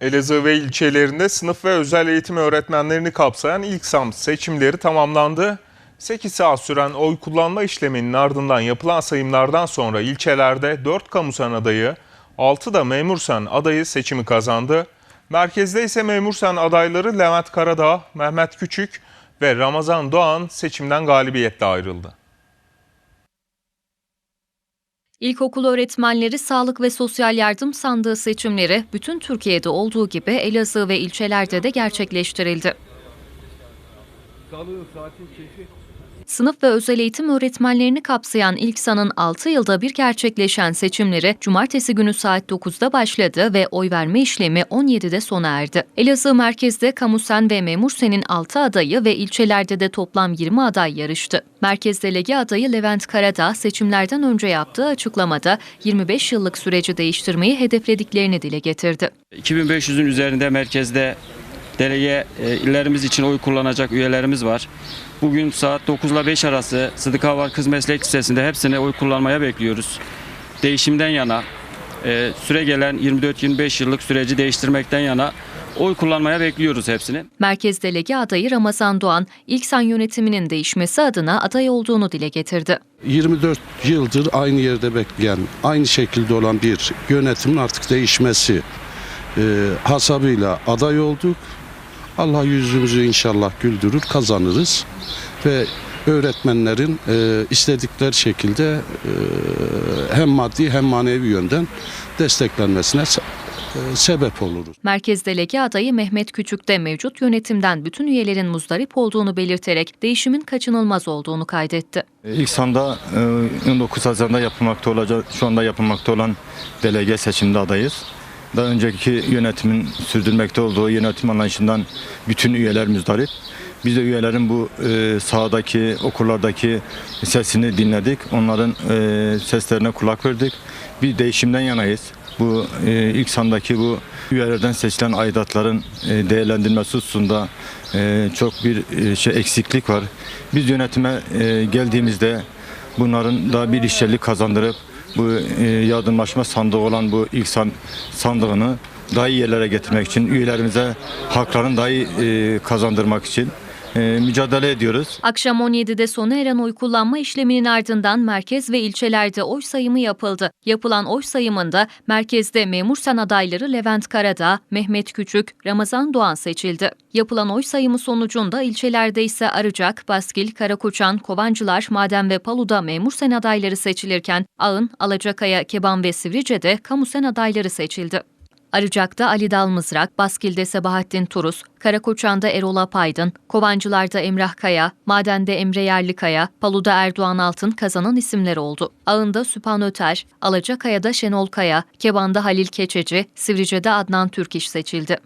Elazığ ve ilçelerinde sınıf ve özel eğitim öğretmenlerini kapsayan ilk SAM seçimleri tamamlandı. 8 saat süren oy kullanma işleminin ardından yapılan sayımlardan sonra ilçelerde 4 kamusen adayı, 6 da memursen adayı seçimi kazandı. Merkezde ise memursen adayları Levent Karadağ, Mehmet Küçük ve Ramazan Doğan seçimden galibiyetle ayrıldı. İlkokul öğretmenleri sağlık ve sosyal yardım sandığı seçimleri bütün Türkiye'de olduğu gibi Elazığ ve ilçelerde de gerçekleştirildi. Sınıf ve özel eğitim öğretmenlerini kapsayan ilk sanın 6 yılda bir gerçekleşen seçimleri cumartesi günü saat 9'da başladı ve oy verme işlemi 17'de sona erdi. Elazığ merkezde Kamusen ve Memursen'in 6 adayı ve ilçelerde de toplam 20 aday yarıştı. Merkez delege adayı Levent Karadağ seçimlerden önce yaptığı açıklamada 25 yıllık süreci değiştirmeyi hedeflediklerini dile getirdi. 2500'ün üzerinde merkezde delege e, illerimiz için oy kullanacak üyelerimiz var. Bugün saat 9 ile 5 arası Sıdıka Var Kız Meslek Lisesi'nde hepsine oy kullanmaya bekliyoruz. Değişimden yana, e, süre gelen 24-25 yıllık süreci değiştirmekten yana oy kullanmaya bekliyoruz hepsini. Merkez delege adayı Ramazan Doğan, İlksan yönetiminin değişmesi adına aday olduğunu dile getirdi. 24 yıldır aynı yerde bekleyen, aynı şekilde olan bir yönetimin artık değişmesi e, hasabıyla aday olduk. Allah yüzümüzü inşallah güldürür, kazanırız ve öğretmenlerin e, istedikleri şekilde e, hem maddi hem manevi yönden desteklenmesine e, sebep oluruz. Merkez delege adayı Mehmet Küçük de mevcut yönetimden bütün üyelerin muzdarip olduğunu belirterek değişimin kaçınılmaz olduğunu kaydetti. İlk sanda e, 19 Haziran'da yapılmakta olacak, şu anda yapılmakta olan delege seçimde adayız. Daha önceki yönetimin sürdürmekte olduğu yönetim anlayışından bütün üyeler müzdarip. Biz de üyelerin bu e, sahadaki, okullardaki sesini dinledik. Onların e, seslerine kulak verdik. Bir değişimden yanayız. Bu e, ilk sandaki bu üyelerden seçilen aidatların e, değerlendirilmesi hususunda e, çok bir e, şey eksiklik var. Biz yönetime e, geldiğimizde bunların da bir işçilik kazandırıp bu e, yardımlaşma sandığı olan bu ilk san, sandığını daha iyi yerlere getirmek için üyelerimize haklarını daha iyi e, kazandırmak için e, mücadele ediyoruz. Akşam 17'de sona eren oy kullanma işleminin ardından merkez ve ilçelerde oy sayımı yapıldı. Yapılan oy sayımında merkezde memursan adayları Levent Karadağ, Mehmet Küçük, Ramazan Doğan seçildi. Yapılan oy sayımı sonucunda ilçelerde ise Arıcak, Baskil, Karakoçan, Kovancılar, Maden ve Palu'da memursen adayları seçilirken Ağın, Alacakaya, Keban ve Sivrice'de kamusen adayları seçildi. Arıcak'ta Ali Dalmızrak, Baskil'de Sebahattin Turus, Karakoçan'da Erol Apaydın, Kovancılar'da Emrah Kaya, Maden'de Emre Yerlikaya, Palu'da Erdoğan Altın kazanan isimler oldu. Ağın'da Süphan Öter, Alacakaya'da Şenol Kaya, Keban'da Halil Keçeci, Sivrice'de Adnan Türkiş seçildi.